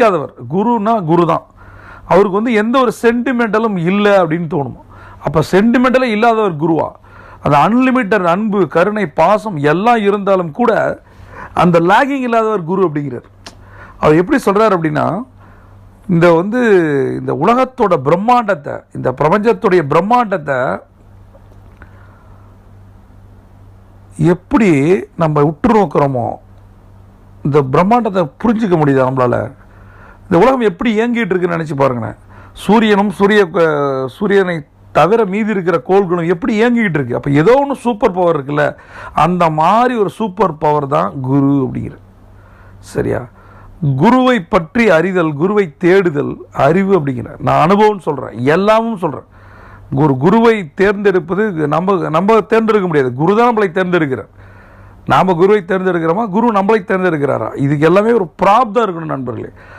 மதிக்காதவர் குருனா குரு தான் அவருக்கு வந்து எந்த ஒரு சென்டிமெண்டலும் இல்லை அப்படின்னு தோணும். அப்போ சென்டிமெண்டலே இல்லாதவர் குருவா. அந்த அன்லிமிட்டட் அன்பு கருணை பாசம் எல்லாம் இருந்தாலும் கூட அந்த லேகிங் இல்லாதவர் குரு அப்படிங்கிறார். அவர் எப்படி சொல்கிறார் அப்படின்னா இந்த வந்து இந்த உலகத்தோட பிரம்மாண்டத்தை இந்த பிரபஞ்சத்துடைய பிரம்மாண்டத்தை எப்படி நம்ம உற்று நோக்கிறோமோ இந்த பிரம்மாண்டத்தை புரிஞ்சுக்க முடியுதா நம்மளால? இந்த உலகம் எப்படி இயங்கிட்டு இருக்குன்னு நினச்சி பாருங்களேன். சூரியனும் சூரிய சூரியனை தவிர மீதி இருக்கிற கோள்களும் எப்படி இயங்கிக்கிட்டு இருக்கு? அப்போ ஏதோ ஒன்று சூப்பர் பவர் இருக்குல்ல அந்த மாதிரி ஒரு சூப்பர் பவர் தான் குரு அப்படிங்கிற. சரியா? குருவை பற்றி அறிதல் குருவை தேடுதல் அறிவு அப்படிங்கிற. நான் அனுபவம்னு சொல்கிறேன் எல்லாமும் சொல்கிறேன் குரு குருவை தேர்ந்தெடுப்பது நம்ம நம்ம தேர்ந்தெடுக்க முடியாது. குரு தான் நம்மளை தேர்ந்தெடுக்கிறார். நாம் குருவை தேர்ந்தெடுக்கிறோமா? குரு நம்மளை தேர்ந்தெடுக்கிறாரா? இதுக்கு எல்லாமே ஒரு பிராப்தம் இருக்கணும் நண்பர்களே.